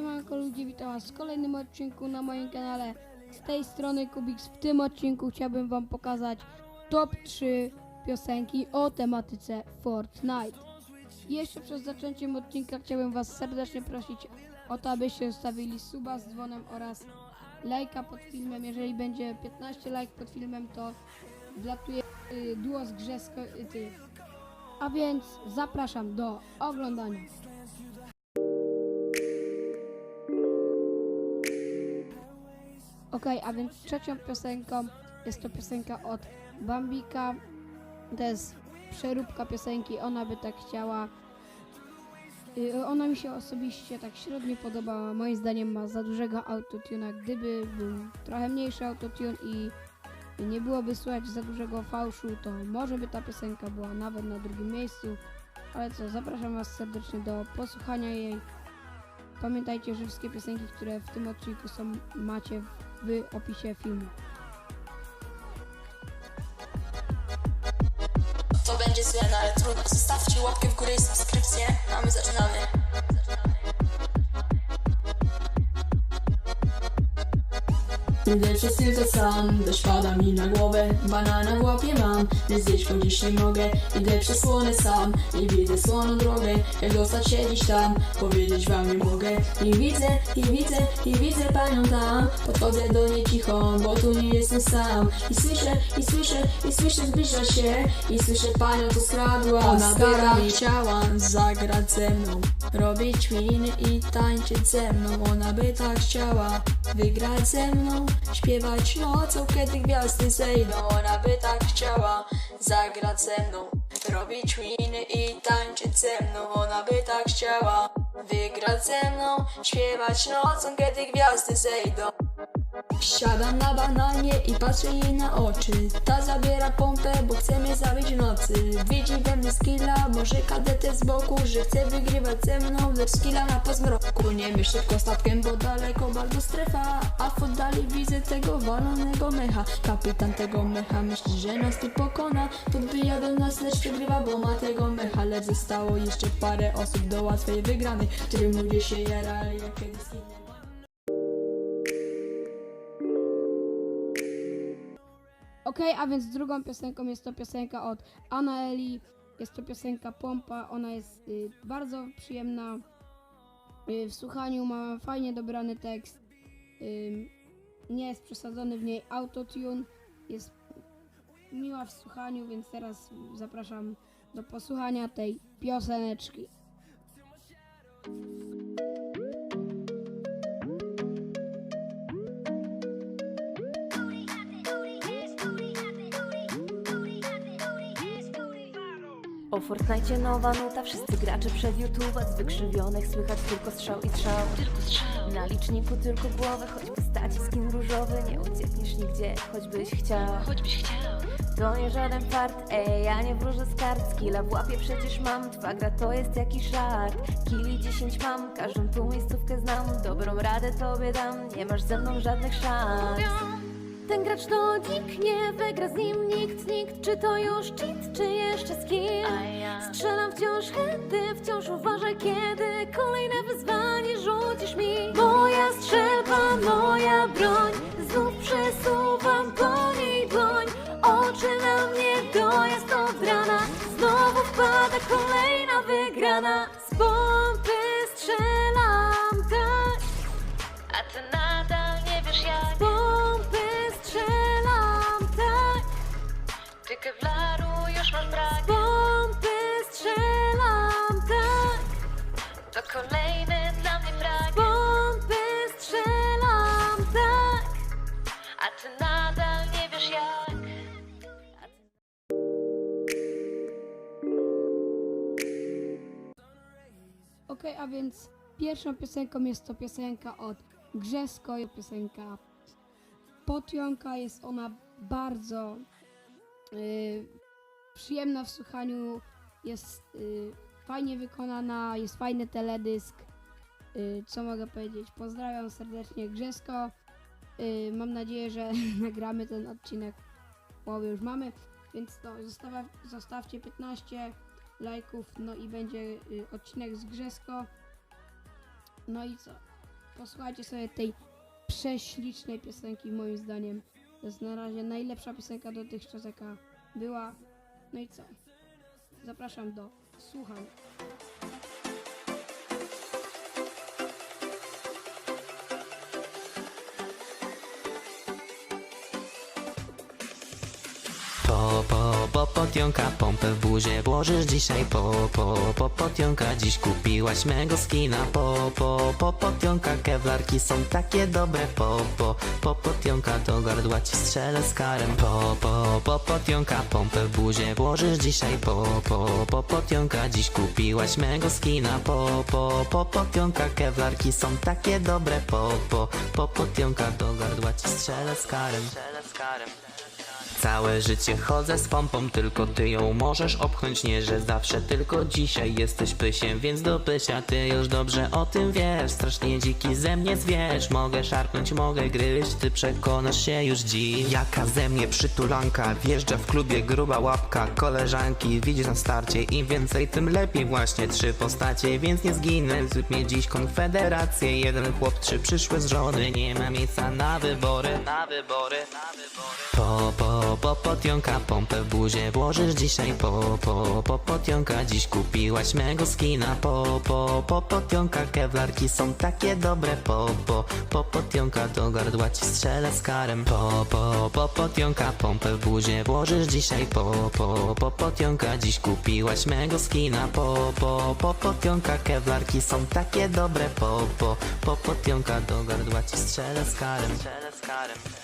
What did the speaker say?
siemanko ludzie, witam was w kolejnym odcinku na moim kanale. Z tej strony Kubiks. W tym odcinku chciałbym wam pokazać top 3 piosenki o tematyce Fortnite. Jeszcze przed zaczęciem odcinka chciałbym was serdecznie prosić o to, abyście zostawili suba z dzwonem oraz lajka pod filmem. Jeżeli będzie 15 lajk pod filmem, to wlatuje y, duo z Grzesko y, ty. A więc zapraszam do oglądania. Okej, a więc trzecią piosenką jest to piosenka od Bambika. To jest przeróbka piosenki, ona by tak chciała. Y, Ona mi się osobiście tak średnio podobała. Moim zdaniem ma za dużego autotuna. Gdyby był trochę mniejszy autotune i nie byłoby słychać za dużego fałszu, to może by ta piosenka była nawet na drugim miejscu. Ale co, zapraszam Was serdecznie do posłuchania jej. Pamiętajcie, że wszystkie piosenki, które w tym odcinku są, macie w opisie filmu. To będzie no ale trudno. Zostawcie łapkę w górę i subskrypcję, a my zaczynamy. Idę przez tylko sam, deszcz pada mi na głowę. Banana w łapie mam, lecz zjeść go dziś nie mogę. Idę przez słonę sam i widzę słoną drogę. Jak dostać się dziś tam, powiedzieć wam nie mogę. I widzę, i widzę, i widzę panią tam. Podchodzę do niej cicho, bo tu nie jestem sam. I słyszę, i słyszę, i słyszę zbliża się. I słyszę panią co skradła. Ona by tak chciała zagrać ze mną. Robić miny i tańczyć ze mną. Ona by tak chciała wygrać ze mną Śpiewać nocą, kiedy gwiazdy zejdą. Ona by tak chciała zagrać ze mną Robić miny i tańczyć ze mną. Ona by tak chciała wygrać ze mną Śpiewać nocą, kiedy gwiazdy zejdą Siadam na bananie i patrzę jej na oczy. Ta zabiera pompę, bo chce mnie zabić w nocy. Widzi we mnie skilla, może kadetę z boku Że chce wygrywać ze mną, lecz skilla na pozmroku Nie myśl szybko statkiem, bo daleko bardzo strefa. A w oddali widzę tego walonego mecha. Kapitan tego mecha myśli, że nas tu pokona. Podbija do nas, lecz przegrywa, bo ma tego mecha. Lecz zostało jeszcze parę osób do łatwej wygranej Którym ludzie się jarali, jak kiedyś Okej, a więc drugą piosenką jest to piosenka od Anaeli. Jest to piosenka Pompa. Ona jest y, bardzo przyjemna y, w słuchaniu. Ma fajnie dobrany tekst. Ym, nie jest przesadzony w niej autotune. Jest miła w słuchaniu, więc teraz zapraszam do posłuchania tej pioseneczki. O Fortnite nowa nuta, wszyscy gracze przed YouTube Z wykrzywionych słychać tylko strzał i strzał. Na liczniku tylko głowy, choć postaci skin różowy Nie uciekniesz nigdzie, choćbyś chciał. To nie żaden fart, ej, ja nie wróżę z kart. Skilla w łapie przecież mam, twa gra to jest jakiś żart Kili 10 mam, każdą tu miejscówkę znam Dobrą radę tobie dam, nie masz ze mną żadnych szans ten gracz to dzik, nie wygra z nim nikt, nikt. Czy to już cheat, czy jeszcze skill? Strzelam wciąż chęty, wciąż uważaj kiedy Kolejne wyzwanie rzucisz mi. Moja strzelba, moja broń Znów przesuwam po niej dłoń. Oczy na mnie, dojazd od rana. Znowu wpada kolejna wygrana. Z pompy strzelam, tak. A ty Ty kevlaru już masz brak Z pompy strzelam, tak. To kolejny dla mnie brak Z pompy strzelam, tak. A ty nadal nie wiesz jak. Okej, a więc pierwszą piosenką jest to piosenka od Grzesko, piosenka Potionka, jest ona bardzo y, przyjemna w słuchaniu, jest y, fajnie wykonana, jest fajny teledysk, y, co mogę powiedzieć, pozdrawiam serdecznie Grzesko, mam nadzieję, że nagramy ten odcinek, połowę już mamy, więc to zostawa, zostawcie 15 lajków, no i będzie odcinek z Grzesko. No i co? posłuchajcie sobie tej prześlicznej piosenki moim zdaniem. To jest na razie najlepsza piosenka dotychczas jaka była. No i co? Zapraszam do słuchania. Po, po, potionka, pompę w buzie włożysz dzisiaj. Po, po, po, potionka, dziś kupiłaś mego skina. Po, po, po, potionka, kewlarki są takie dobre. Po, po, po, potionka, do gardła ci strzelę z karem. Po, po, po, potionka, pompę w buzie włożysz dzisiaj. Po, po, po, potionka, dziś kupiłaś mego skina. Po, po, po, potionka, kewlarki są takie dobre. Po, po, po, potionka, do gardła ci Strzelę z karem Całe życie chodzę z pompą, tylko ty ją możesz obchnąć Nie, że zawsze, tylko dzisiaj jesteś pysiem Więc do pysia ty już dobrze o tym wiesz. Strasznie dziki ze mnie zwierz. Mogę szarpnąć, mogę gryźć Ty przekonasz się już dziś. Jaka ze mnie przytulanka Wjeżdża w klubie gruba łapka Koleżanki widzisz na starcie. Im więcej tym lepiej właśnie Trzy postacie, więc nie zginę. Zrób mnie dziś konfederację. Jeden chłop, trzy przyszłe z żony. Nie ma miejsca na wybory Na wybory, na wybory. Po, po, po, potionka, pompę w buzie włożysz dzisiaj. Po, po, po, potionka, dziś kupiłaś mego skina. Po, po, po, potionka, kewlarki są takie dobre. Po, po, po, potionka, do gardła ci strzelę z karem. Po, po, po, potionka, pompę w buzie włożysz dzisiaj. Po, po, po, potionka, dziś kupiłaś mego skina. Po, po, po, potionka, kewlarki są takie dobre. Po, po, po, potionka, do gardła ci strzelę z karem. Strzelę z karem